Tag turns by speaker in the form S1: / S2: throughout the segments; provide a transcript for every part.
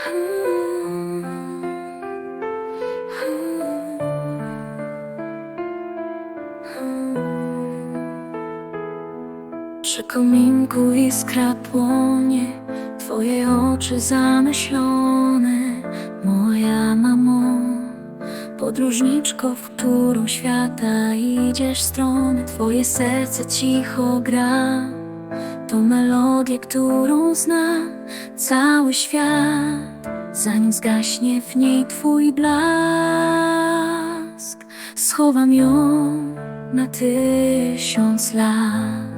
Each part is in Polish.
S1: Przy kominku iskra płonie, twoje oczy zamyślone, moja mamo. Podróżniczko, w którą świata idziesz stronę, twoje serce cicho gra. To melodię, którą zna cały świat, zanim zgaśnie w niej twój blask. Schowam ją na tysiąc lat.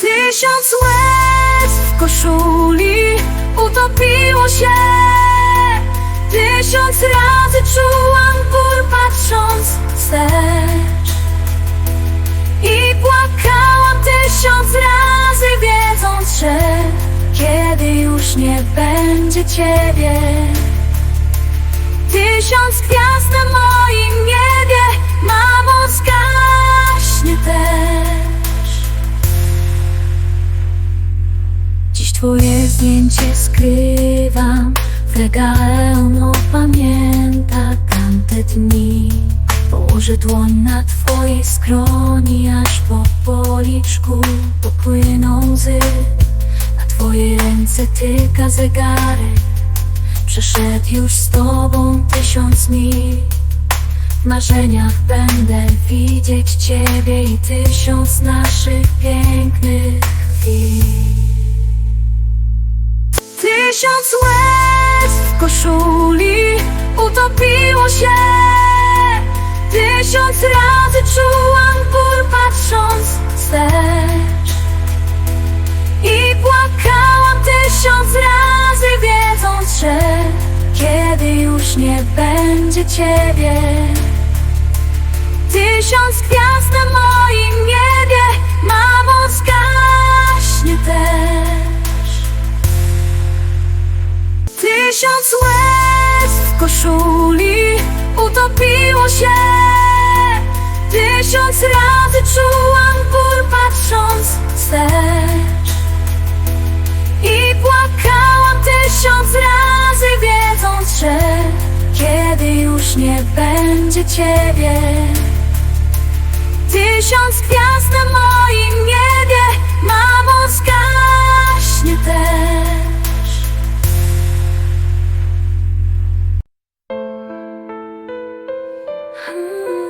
S1: Tysiąc łez w koszuli utopiło się Tysiąc razy czułam ból patrząc wstecz Ciebie. Tysiąc gwiazd na moim niebie Mamo zgaśnie też. Dziś twoje zdjęcie skrywam W regale ono pamięta tamte dni. Położę dłoń na twojej skroni Aż po policzku popłyną łzy tyka zegarek Przeszedł już z tobą tysiąc mil. W marzeniach będę widzieć Ciebie i tysiąc naszych pięknych chwil. Tysiąc łez w koszuli utopiło się. Tysiąc razy czułam ból patrząc I będzie Ciebie. Tysiąc gwiazd na moim niebie Mamo zgaśnie też. Tysiąc łez w koszuli utopiło się. Tysiąc razy czułam ból patrząc wstecz już nie będzie ciebie Tysiąc gwiazd na moim niebie Mamo zgaśnie też hmm.